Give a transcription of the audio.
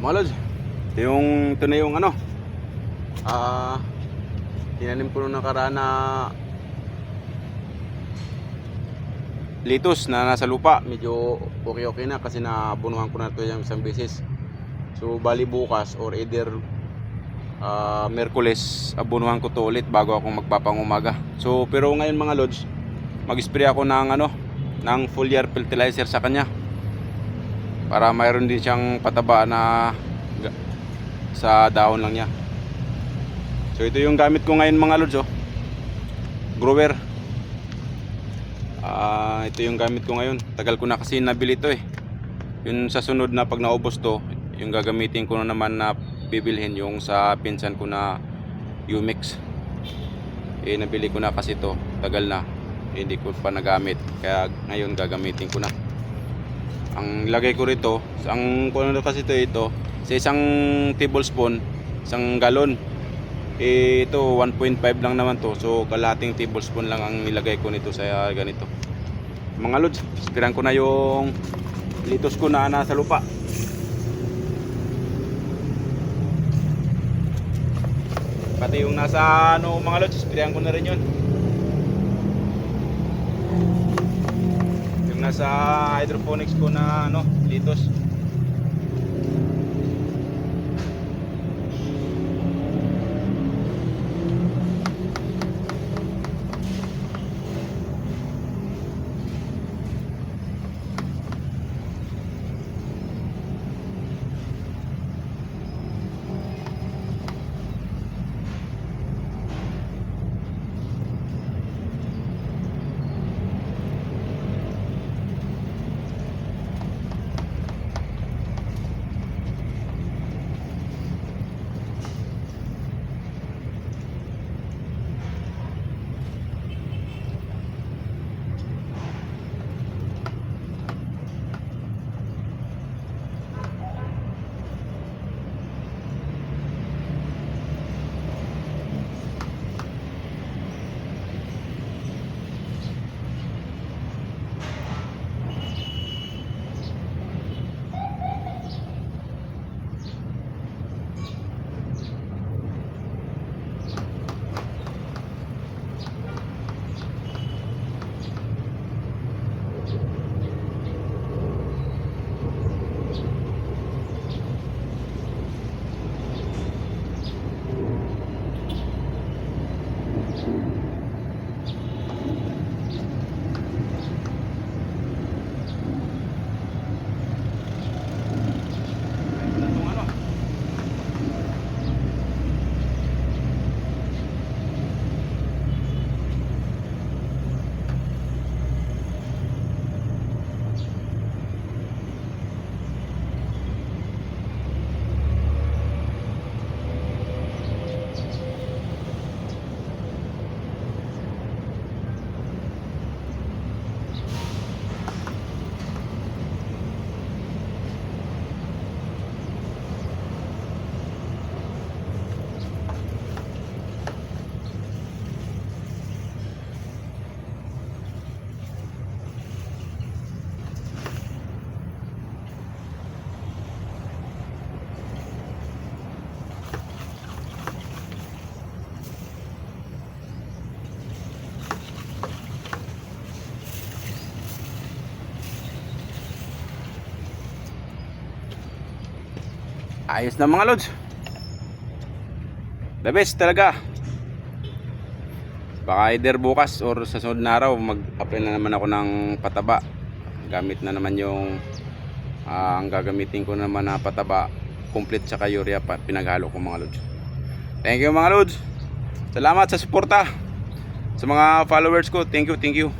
Mga lods, ito yung, ito na yung ano, ah, tinanim ko nung nakaraan na litos na nasa lupa. Medyo okay-okay na kasi nabunuhan ko na ito yung isang beses. So, bali bukas or either ah, Merkules, abunuhan ko to ulit bago ako magpapangumaga. So, pero ngayon mga lods, mag-spray ako ng ano, ng foliar fertilizer sa kanya para mayroon din siyang pataba na sa dahon lang niya. So ito yung gamit ko ngayon mga lods oh. Grower. Ah, ito yung gamit ko ngayon. Tagal ko na kasi nabili ito eh. Yun sa sunod na pag naubos to, yung gagamitin ko na naman na bibilhin yung sa pinsan ko na Umix. Eh nabili ko na kasi to, tagal na. Eh, hindi ko pa nagamit. Kaya ngayon gagamitin ko na ang lagay ko rito ang kung ano kasi ito ito sa isang tablespoon isang galon. Ito 1.5 lang naman to. So kalating tablespoon lang ang nilagay ko nito sa ganito. Mga lods spiran ko na yung litos ko na nasa lupa. Pati yung nasa ano mga lods spiran ko na rin yun nasa hydroponics ko na ano litos Ayos na mga lods. The best talaga. Baka either bukas or sa sunod na araw mag-apply na naman ako ng pataba. Gamit na naman yung ah, ang gagamitin ko naman na pataba complete sa urea pa pinaghalo ko mga lods. Thank you mga lods. Salamat sa suporta. Sa mga followers ko, thank you, thank you.